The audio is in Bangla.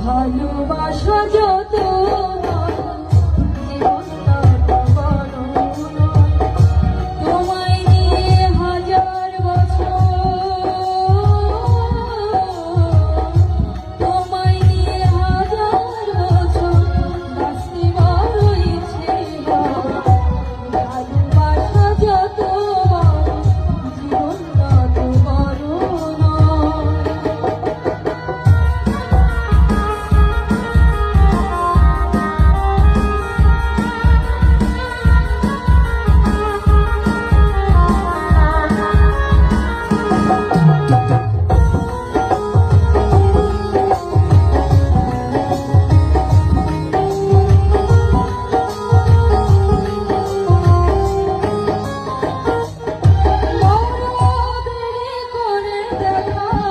ভালোবাসা I don't know.